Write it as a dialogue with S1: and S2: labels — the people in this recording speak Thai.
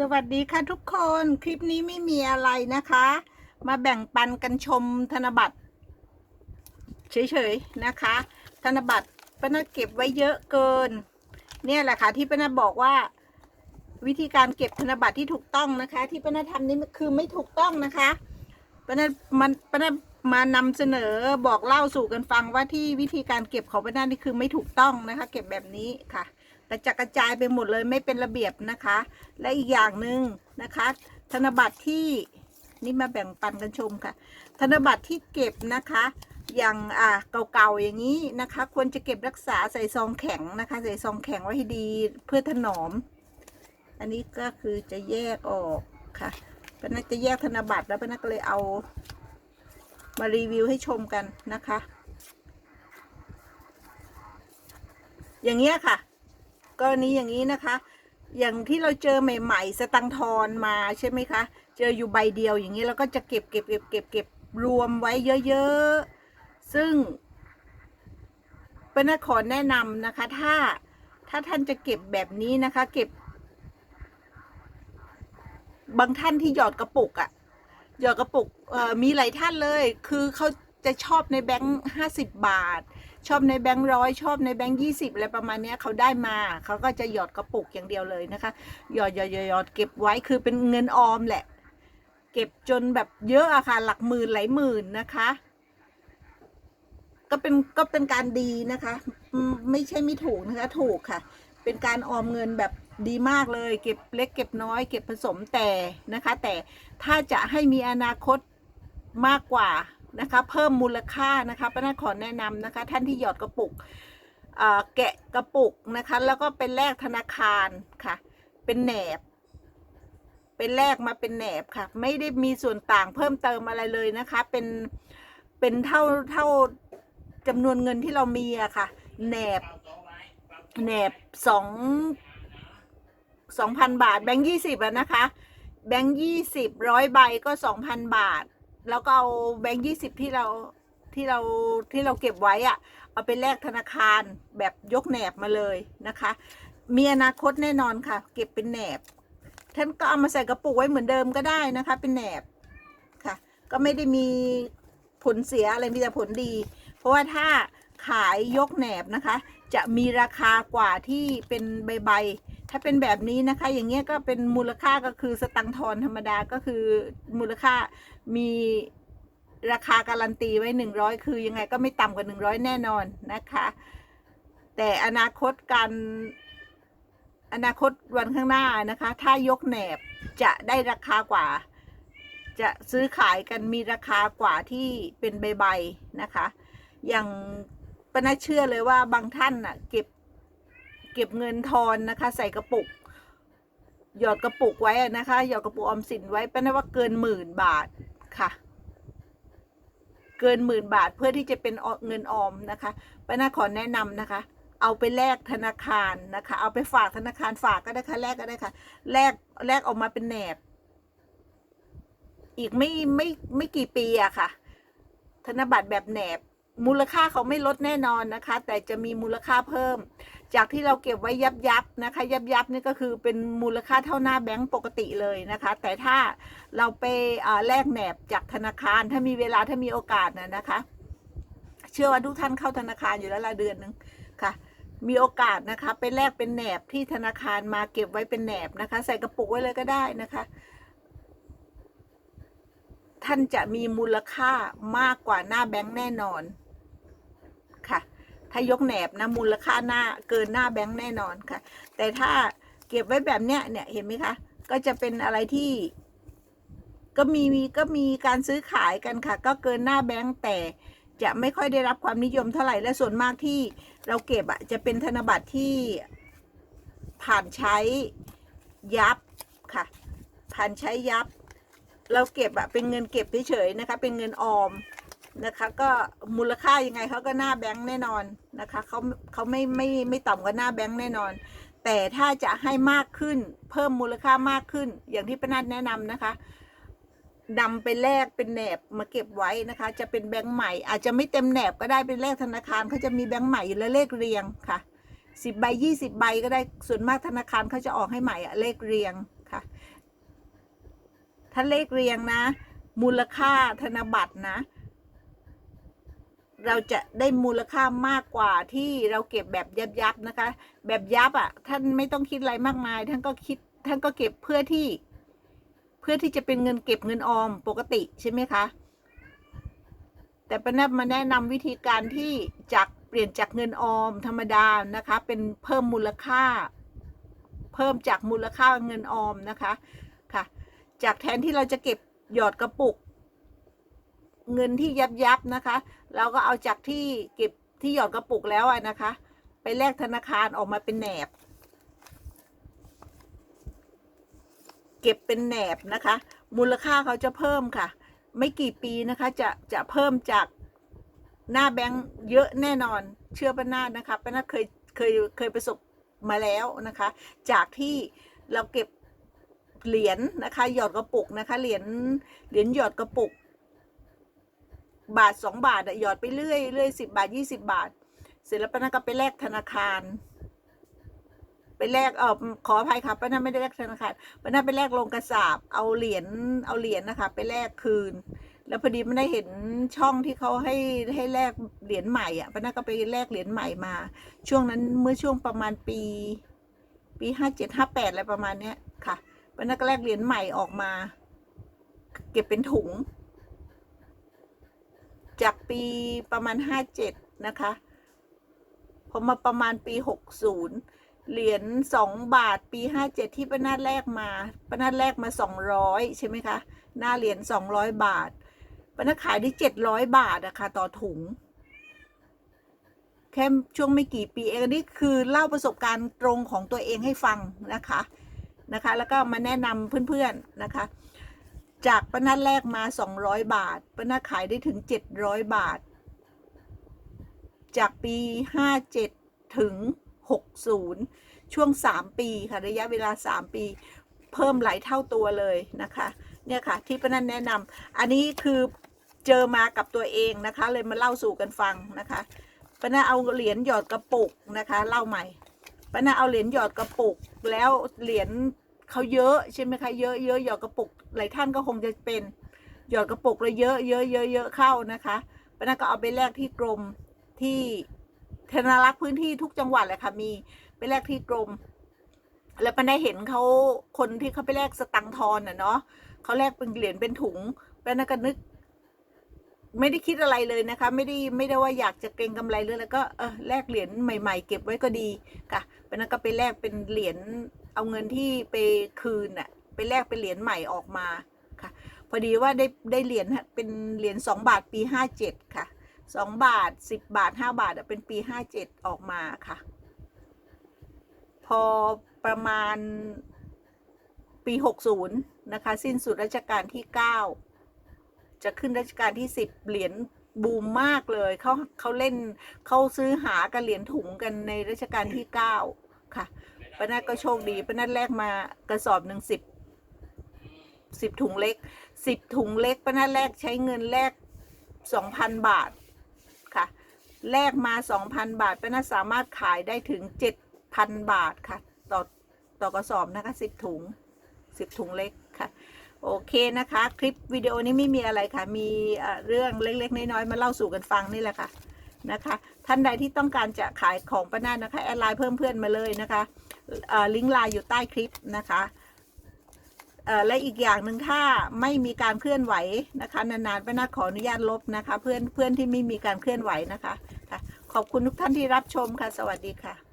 S1: สวัสดีค่ะทุกคนคลิปนี้ไม่มีอะไรนะคะ มาแบ่งปันกันชมธนบัตรเฉยๆนะคะ ธนบัตรป้านาเก็บไว้เยอะเกิน เนี่ยแหละค่ะที่ป้านาบอกว่า วิธีการเก็บธนบัตรที่ถูกต้องนะคะ ที่ป้านาทำนี่คือไม่ถูกต้องนะคะป้านามันป้านามานำเสนอบอกเล่าสู่กันฟังว่าที่วิธีการเก็บของป้านานี่คือไม่ถูกต้องนะคะ เก็บแบบนี้ค่ะ กระจัดกระจายไปหมดเลยไม่เป็นระเบียบนะคะ และอีกอย่างหนึ่งนะคะ ธนบัตรที่นี่มาแบ่งปันกันชมค่ะ ธนบัตรที่เก็บนะคะอย่างอ่าเก่าๆอย่างนี้นะคะ ควรจะเก็บรักษาใส่ซองแข็งนะคะ ใส่ซองแข็งไว้ให้ดีเพื่อถนอม อันนี้ก็คือจะแยกออกค่ะปนักจะแยกธนบัตรแล้วปนักก็เลยเอา มารีวิวให้ชมกันนะคะ อย่างเงี้ยค่ะ กรณีอย่างนี้นะคะ อย่างที่เราเจอใหม่ ๆ สตังทอนมาใช่ไหมคะ เจออยู่ใบเดียวอย่างนี้เราก็จะเก็บเก็บเก็บเก็บเก็บรวมไว้เยอะๆ ซึ่งเป็นขอแนะนำนะคะ ถ้าถ้าท่านจะเก็บแบบนี้นะคะ เก็บบางท่านที่หยอดกระปุกอะหยอดกระปุกมีหลายท่านเลย คือเขาจะชอบในแบงค์ห้าสิบบาท ชอบในแบงค์ร้อยชอบในแบงค์ยี่สิบอะไรประมาณนี้เขาได้มาเขาก็จะหยอดกระปุกอย่างเดียวเลยนะคะ หยอดหยอดหยอดยอดเก็บไว้คือเป็นเงินออมแหละ เก็บจนแบบเยอะอะค่ะหลักหมื่นหลายหมื่นนะคะ ก็เป็นก็เป็นการดีนะคะ ไม่ใช่ไม่ถูกนะคะถูกค่ะ เป็นการออมเงินแบบดีมากเลย เก็บเล็กเก็บน้อยเก็บผสมแต่นะคะ แต่ถ้าจะให้มีอนาคตมากกว่า นะคะ เพิ่มมูลค่านะคะป้านาขอแนะนำนะคะ ท่านที่หยอดกระปุกแกะกระปุกนะคะ แล้วก็เป็นแลกธนาคารค่ะ เป็นแหนบ เป็นแลกมาเป็นแหนบค่ะ ไม่ได้มีส่วนต่างเพิ่มเติมอะไรเลยนะคะ เป็นเป็นเท่าเท่าจำนวนเงินที่เรามีอะค่ะแหนบแหนบสองสองพันบาท แบงค์ยี่สิบอะนะคะ แบงค์ยี่สิบร้อยใบก็สองพันบาท แล้วก็เอาแบงค์ยี่สิบที่เราที่เราที่เราเก็บไว้อะเอาไปแลกธนาคารแบบยกแหนบมาเลยนะคะ มีอนาคตแน่นอนค่ะ เก็บเป็นแหนบ ท่านก็เอามาใส่กระปุกไว้เหมือนเดิมก็ได้นะคะ เป็นแหนบค่ะ ก็ไม่ได้มีผลเสียอะไรมีแต่ผลดี เพราะว่าถ้าขายยกแหนบนะคะ จะมีราคากว่าที่เป็นใบใบ ถ้าเป็นแบบนี้นะคะ อย่างเงี้ยก็เป็นมูลค่าก็คือสตังทอนธรรมดาก็คือมูลค่ามีราคาการันตีไว้หนึ่งร้อยคือยังไงก็ไม่ต่ำกว่าหนึ่งร้อยแน่นอนนะคะ แต่อนาคตการอนาคตวันข้างหน้านะคะ ถ้ายกแหนบจะได้ราคากว่า จะซื้อขายกันมีราคากว่าที่เป็นใบๆนะคะ อย่างปน่าเชื่อเลยว่าบางท่านน่ะ เก็บ เก็บเงินทอนนะคะ ใส่กระปุก หยอดกระปุกไว้นะคะ หยอดกระปุกออมสินไว้เป็นว่าเกินหมื่นบาทค่ะ เกินหมื่นบาทเพื่อที่จะเป็นเงินออมนะคะป้านาขอแนะนำนะคะ เอาไปแลกธนาคารนะคะ เอาไปฝากธนาคารฝากก็ได้ค่ะแลกก็ได้ค่ะแลกแลกออกมาเป็นแหนบ อีกไม่ไม่ไม่กี่ปีอะค่ะ ธนบัตรแบบแหนบ มูลค่าเขาไม่ลดแน่นอนนะคะ แต่จะมีมูลค่าเพิ่ม จากที่เราเก็บไว้ยับยับนะคะ ยับยับนี่ก็คือเป็นมูลค่าเท่าหน้าแบงก์ปกติเลยนะคะ แต่ถ้าเราไปแลกแหนบจากธนาคารถ้ามีเวลาถ้ามีโอกาสนะนะคะ เชื่อว่าทุกท่านเข้าธนาคารอยู่แล้วละเดือนหนึ่งค่ะ มีโอกาสนะคะไปแลกเป็นแหนบที่ธนาคารมาเก็บไว้เป็นแหนบนะคะ ใส่กระปุกไว้เลยก็ได้นะคะท่านจะมีมูลค่ามากกว่าหน้าแบงค์แน่นอน ถ้ายกแหนบนะมูลค่าหน้าเกินหน้าแบงค์แน่นอนค่ะ แต่ถ้าเก็บไว้แบบเนี้ยเนี่ยเห็นไหมคะ ก็จะเป็นอะไรที่ ก็มีมีก็มีการซื้อขายกันค่ะ ก็เกินหน้าแบงค์แต่จะไม่ค่อยได้รับความนิยมเท่าไหร่และส่วนมากที่เราเก็บอะจะเป็นธนบัตรที่ผ่านใช้ยับค่ะ ผ่านใช้ยับ เราเก็บอะเป็นเงินเก็บเฉยๆนะคะ เป็นเงินออมนะคะ ก็มูลค่ายังไงเขาก็หน้าแบงค์แน่นอน นะคะเขาเขาไม่ไม่ไม่ต่ำกว่าหน้าแบงค์แน่นอน แต่ถ้าจะให้มากขึ้นเพิ่มมูลค่ามากขึ้น อย่างที่ป้านัดแนะนำนะคะนำไปแลกเป็นแหนบมาเก็บไว้นะคะ จะเป็นแบงค์ใหม่ อาจจะไม่เต็มแหนบก็ได้เป็นแลกธนาคารเขาจะมีแบงค์ใหม่อยู่แล้วเลขเรียงค่ะสิบใบยี่สิบใบก็ได้ส่วนมากธนาคารเขาจะออกให้ใหม่อะเลขเรียงค่ะ ถ้าเลขเรียงนะ มูลค่าธนบัตรนะ เราจะได้มูลค่ามากกว่าที่เราเก็บแบบยับยับๆนะคะ แบบยับอะ ท่านไม่ต้องคิดอะไรมากมาย ท่านก็คิดท่านก็เก็บเพื่อที่ เพื่อที่จะเป็นเงินเก็บเงินออมปกติใช่ไหมคะ แต่ป้าแนบมาแนะนำวิธีการที่จากเปลี่ยนจากเงินออมธรรมดานะคะ เป็นเพิ่มมูลค่า เพิ่มจากมูลค่าเงินออมนะคะค่ะ จากแทนที่เราจะเก็บหยอดกระปุก เงินที่ยับยับนะคะ เราก็เอาจากที่เก็บที่หยอดกระปุกแล้วนะคะ ไปแลกธนาคารออกมาเป็นแหนบ เก็บเป็นแหนบนะคะ มูลค่าเขาจะเพิ่มค่ะ ไม่กี่ปีนะคะจะจะเพิ่มจากหน้าแบงค์เยอะแน่นอนเชื่อป้านาดนะคะป้านาดเคยเคยเคยประสบมาแล้วนะคะ จากที่เราเก็บเหรียญนะคะ หยอดกระปุกนะคะ เหรียญเหรียญหยอดกระปุก บาทสองบาทอะหยอดไปเรื่อยเรื่อยสิบาทยี่สิบาท เสร็จแล้วป้านาก็ไปแลกธนาคารไปแลกเออขออภัยค่ะป้านาไม่ได้แลกธนาคารป้านาไปแลกโรงกระสาบเอาเหรียญเอาเหรียญนะคะ ไปแลกคืน แล้วพอดีมันได้เห็นช่องที่เขาให้ให้แลกเหรียญใหม่อะป้านาก็ไปแลกเหรียญใหม่มา ช่วงนั้นเมื่อช่วงประมาณปี ปีห้าเจ็ดห้าแปดอะไรประมาณเนี้ยค่ะป้านาก็แลกเหรียญใหม่ออกมา เก็บเป็นถุง จากปีประมาณห้าเจ็ดนะคะ พอมาประมาณปีหกศูนย์เหรียญสองบาทปีห้าเจ็ดที่ป้านาแลกมาป้านาแลกมาสองร้อยใช่ไหมคะ หน้าเหรียญสองร้อยบาทป้านาขายได้เจ็ดร้อยบาทอะค่ะต่อถุง แค่ช่วงไม่กี่ปีเองนนี้คือเล่าประสบการณ์ตรงของตัวเองให้ฟังนะคะนะคะ แล้วก็มาแนะนำเพื่อนๆนะคะ จากป้านาแรกมา 200 บาทป้านาขายได้ถึง 700 บาท จากปี 57 ถึง 60 ช่วง 3 ปีค่ะระยะเวลา 3 ปี เพิ่มหลายเท่าตัวเลยนะคะ เนี่ยค่ะ ที่ป้านันแนะนำอันนี้คือเจอมากับตัวเองนะคะ เลยมาเล่าสู่กันฟังนะคะป้านาเอาเหรียญหยอดกระปุกนะคะ เล่าใหม่ป้านาเอาเหรียญหยอดกระปุกแล้วเหรียญ เขาเยอะใช่ไหมคะเยอะเยอะหยอดกระปุกหลายท่านก็คงจะเป็นหยอดกระปุกเลยเยอะเยอะเยอะเยอะเข้านะคะป้านาก็เอาไปแลกที่กรมที่ธนารักษ์พื้นที่ทุกจังหวัดเลยค่ะมีไปแลกที่กรม แล้วป้าได้เห็นเขาคนที่เขาไปแลกสตังทอนอะเนาะเขาแลกเป็นเหรียญเป็นถุงป้านาก็นึก ไม่ได้คิดอะไรเลยนะคะ ไม่ได้ไม่ได้ว่าอยากจะเก็งกำไรเลยแล้วก็เออแลกเหรียญใหม่ ๆ เก็บไว้ก็ดีค่ะป้านาก็ไปแลกเป็นเหรียญ เอาเงินที่ไปคืนอะไปแลกเป็นเหรียญใหม่ออกมาค่ะ พอดีว่าได้ได้เหรียญเป็นเหรียญสองบาทปีห้าเจ็ดค่ะสองบาทสิบบาทห้าบาทเป็นปีห้าเจ็ดออกมาค่ะ พอประมาณปี60นะคะ สิ้นสุดรัชกาลที่9จะขึ้นรัชกาลที่10เหรียญบูมมากเลยเขาเขาเล่นเขาซื้อหากันเหรียญถุงกันในรัชกาลที่ 9 ค่ะ ป้านัทก็โชคดีป้านัทแลกมากระสอบหนึ่งสิบสิบถุงเล็กสิบถุงเล็กป้านัทแลกใช้เงินแลกสองพันบาทค่ะแลกมาสองพันบาทป้านัทสามารถขายได้ถึงเจ็ดพันบาทค่ะ ต่อต่อกระสอบนะคะสิบถุงสิบถุงเล็กค่ะโอเคนะคะ คลิปวิดีโอนี้ไม่มีอะไรค่ะ มีเรื่องเล็กๆ น้อยๆมาเล่าสู่กันฟังนี่แหละค่ะ นะคะ ท่านใดที่ต้องการจะขายของป้านานะคะแอดไลน์เพิ่มเพื่อนมาเลยนะคะลิงก์ไลน์อยู่ใต้คลิปนะคะและอีกอย่างหนึ่งถ้าไม่มีการเคลื่อนไหวนะคะนานๆป้านาขออนุญาตลบนะคะ เพื่อนเพื่อนที่ไม่มีการเคลื่อนไหวนะคะขอบคุณทุกท่านที่รับชมค่ะ สวัสดีค่ะ